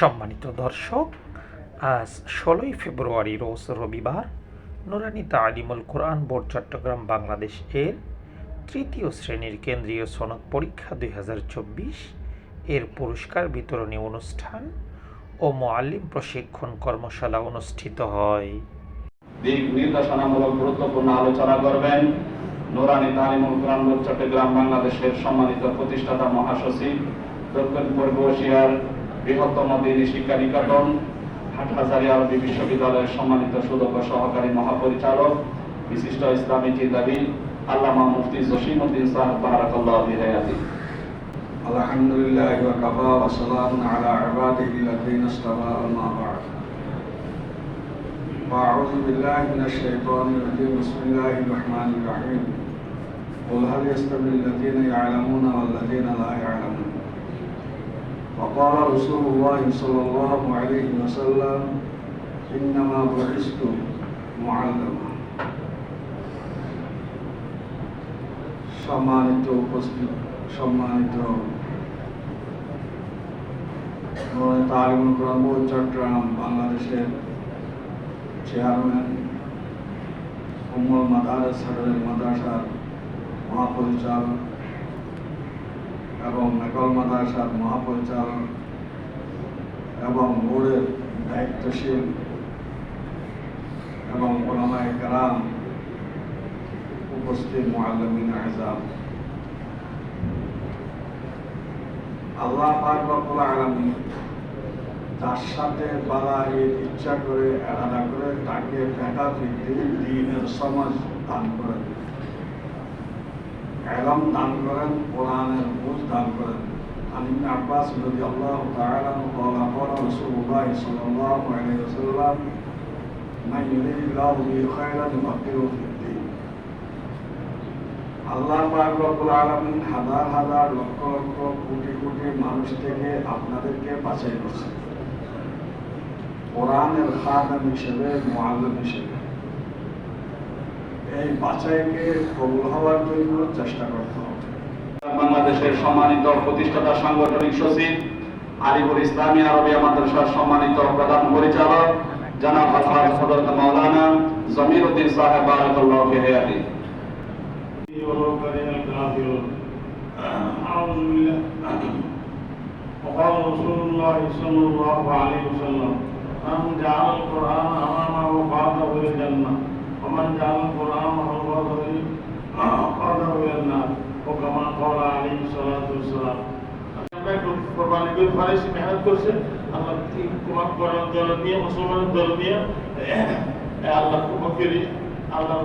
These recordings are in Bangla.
সম্মানিত দর্শক, আজ ষোলোই ফেব্রুয়ারি, রোজ রবিবার, নুরানি তালিমুল কোরআন বোর্ড, চট্টগ্রাম, বাংলাদেশ এর তৃতীয় শ্রেণির কেন্দ্রীয় সনদ পরীক্ষা দুই এর পুরস্কার বিতরণী অনুষ্ঠান ও মোয়াল্লিম প্রশিক্ষণ কর্মশালা অনুষ্ঠিত হয়। নির্দেশনামূলক গুরুত্বপূর্ণ আলোচনা করবেন নুরানি তালিমুল কোরআন বোর্ড, চট্টগ্রাম, বাংলাদেশের সম্মানিত প্রতিষ্ঠাতা মহাসচিব, দক্ষিণ পূর্ব এশিয়ার বৃহত্তম দিনী শিক্ষা নিকেতন হাটহাজারী আরবি বিশ্ববিদ্যালয়ের সম্মানিত সুদক্ষ সহকারী মহাপরিচালক বিশিষ্ট ইসলামী চিন্তাবিদ আল্লামা মুফতি জসিমউদ্দিন সাহেব বারাকাল্লাহ বিহায়াতি الحمد لله وكفى وسلام على عباده الذين اصطفى أما بعد وأعوذ بالله من الشيطان الرجيم بسم الله الرحمن الرحيم قل هل يستوي الذين يعلمون والذين لا يعلمون وقال رسول الله صلى الله عليه وسلم إنما بعثت معلما সম্মানিত উপস্থিত সম্মানিত তালিমুল কোরআন বোর্ড চট্টগ্রাম বাংলাদেশের চেয়ারম্যান উম্মুল মাদারের সাদরের মাদ্রাসার মহাপরিচালক এবং মেকল মাদ্রাসার মহাপরিচালক এবং বোর্ডের দায়িত্বশীল এবং ওলামায় গ্রাম উপস্থিত মুআল্লিমিন আহজাব। আল্লাহ পাক রব্বুল যার সাথে বালাইয়ের ইচ্ছা করে, এরাদা করে, তাকে ফেঁকা ফিরতে দিনের সমাজ দান করে। এলম দান করেন কোরআনের বুঝ দান করেন عن ابن عباس رضي الله تعالى عنه قال قال رسول الله صلى الله عليه وسلم من يريد الله به خيرا يفقهه في الدين আল্লাহ পাক রব্বুল আলামিন হাজার হাজার লক্ষ লক্ষ কোটি কোটি মানুষ থেকে আপনাদেরকে বাছাই করছে কোরআনের খাদাম হিসেবে মুআল্লিম হিসেবে এই বাছাইকে কবুল হওয়ার জন্য চেষ্টা করতে হবে বাংলাদেশের সম্মানিত প্রতিষ্ঠাতা সাংগঠনিক সচিব আলিপুর ইসলামী আরবিয়া মাদ্রাসার সম্মানিত প্রধান পরিচালক জনাব হযরত হযরত মাওলানা জমির উদ্দিন সাহেব বারাকাল্লাহু ফি হায়াতি ولو كره الكافرون أعوذ بالله وقال رسول الله صلى الله عليه وسلم من جعل القرآن أمامه قاده إلى الجنة ومن جعل করে ফারেসি মেহনত করছে আল্লাহ দল নিয়ে দল নিয়ে আল্লাহ আল্লাহ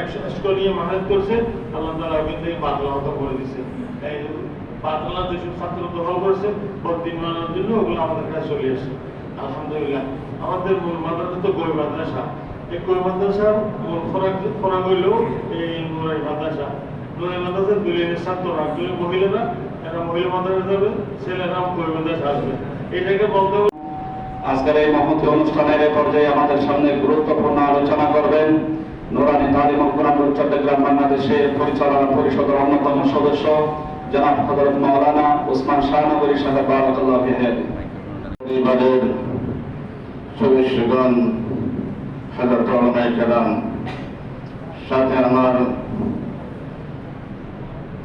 একশো নিয়ে মেহনত করছে আল্লাহ তালা থেকে করে দিচ্ছে এই বাতলা যেসব ছাত্র মানার জন্য ওগুলো আমাদের কাছে চলে আসে আলহামদুলিল্লাহ, আমাদের মূল মাদ্রাসা তো গই মাদ্রাসা। এই গই মাদ্রাসার মূল খোরাক খোরাক হইলেও এই নুরাই মাদ্রাসা। নুরাই মাদ্রাসা দুলিনের ছাত্ররা দুই মহিলারা এরা মহিলা মাদ্রাসা যাবে ছেলেরা গই আসবে এটাকে বলতে আজকের এই মহতি অনুষ্ঠানের এই পর্যায়ে আমাদের সামনে গুরুত্বপূর্ণ আলোচনা করবেন নুরানি তালিম কোরআন চট্টগ্রাম বাংলাদেশের পরিচালনা পরিষদের অন্যতম সদস্য জনাব হযরত মাওলানা ওসমান শাহনগরী সাহেব বারাকাল্লাহ পরিবারের সদস্যগণ হজরত সাথে আমার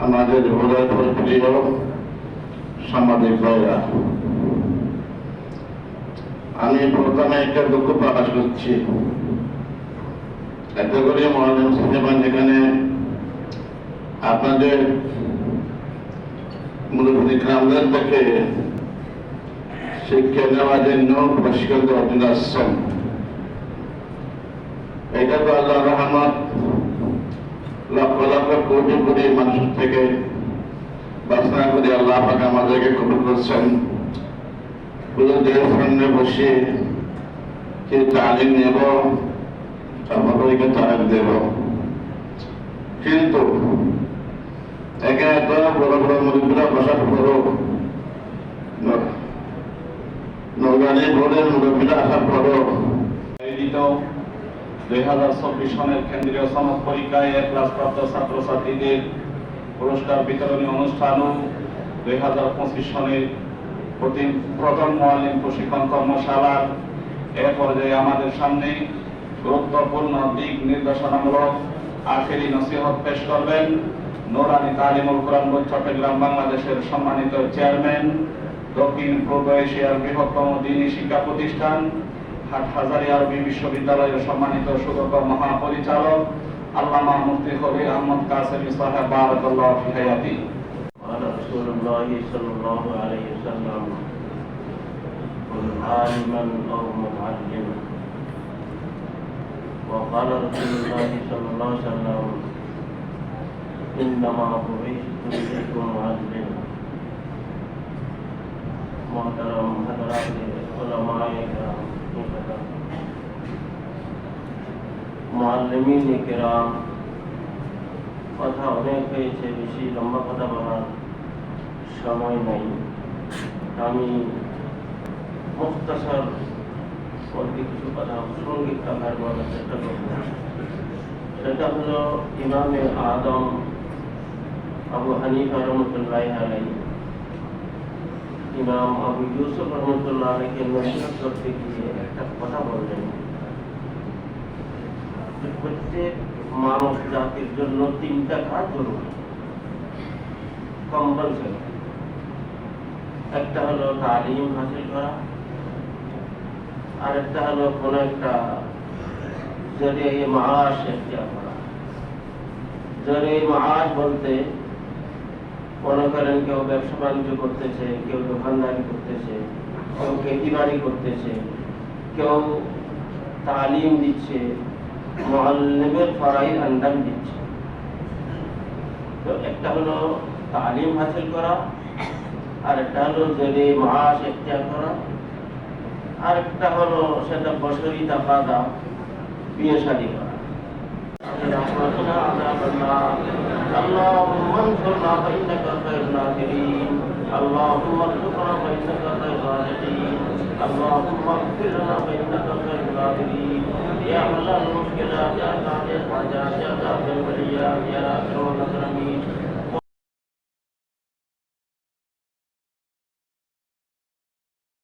আমাদের হৃদয় প্রিয় সাংবাদিক ভাইরা, আমি প্রথমে একটা দুঃখ প্রকাশ করছি। এত করে মহাজন সিনেমা যেখানে আপনাদের মুরব্বী গ্রামদের থেকে শিক্ষা নেওয়ার জন্য প্রশিক্ষণ দেওয়ার জন্য আসছেন এটা তো আল্লাহ রহমত। লক্ষ লক্ষ কোটি কোটি মানুষ থেকে বাসনা করে আল্লাহ পাকে আমাদেরকে কবুল করছেন। হুজুরদের সামনে বসে কি তালিম নেব, তারপরে তালিম দেব। কিন্তু একে এত বড় বড় মুরব্বীরা বসার পরও নৌগানি বোর্ডের মুরব্বীরা আসার পরও আয়োজিত সনের কেন্দ্রীয় সনদ পরীক্ষায় এ ক্লাস প্রাপ্ত ছাত্রছাত্রীদের পুরস্কার বিতরণী দুই সনের প্রথম প্রশিক্ষণ কর্মশালার এ পর্যায়ে আমাদের সামনে গুরুত্বপূর্ণ দিক নির্দেশনামূলক আখেরি নসিহত পেশ করবেন নোরানি তালিমুল কোরআন চট্টগ্রাম বাংলাদেশের সম্মানিত চেয়ারম্যান, দক্ষিণ পূর্ব এশিয়ার বৃহত্তম দিনী শিক্ষা প্রতিষ্ঠান হাটহাজারী আরবি বিশ্ববিদ্যালয়ের সম্মানিত সুদক্ষ মহাপরিচালক আল্লামা মুফতি হবির আহমদ কাসেমি সাহেব বারাকাল্লাহু ফি হায়াতি قال رسول الله صلى الله عليه وسلم كن عالما او معلما وقال رسول الله صلى الله عليه وسلم انما بعثت اليكم معلما محترم حضرات علماء کرام معلمین کرام কথা অনেক হয়েছে বেশি লম্বা কথা বলার সময় নাই আমি মুক্তাসর বলতে কিছু কথা সঙ্গীত আকার বলার চেষ্টা করব সেটা হলো ইমামে আদম আবু হানিফা রহমতুল্লাহ আলাই ইমাম আবু ইউসুফ রহমতুল্লাহ করতে গিয়ে একটা কথা বললেন। প্রত্যেক মানব জাতির জন্য তিনটা কাজ জরুরি। একটা হলো তালিম হাসিল করা আর একটা হলো কোন একটা জরিয়ে মাস করা। জরিয়ে মাস বলতে মনে করেন কেউ ব্যবসা বাণিজ্য করতেছে, কেউ দোকানদারি করতেছে, কেউ খেতিবাড়ি করতেছে, কেউ তালিম দিচ্ছে মহাল্লেবের ফরাই আন্দাম দিচ্ছে। তো একটা হলো তালিম হাসিল করা, আর একটা হলো জেলে মাস এখতিয়ার করা, আর একটা হলো সেটা বছরই তাফাদা, বিয়ে শাড়ি করা। اللهم انصرنا فإنك خير الناصرين اللهم ارزقنا فإنك خير الرازقين اللهم اغفر لنا فإنك خير الغافرين يا من لا مشكلات يا قادر وجاء يا ذا البريات يا أكرم الأكرمين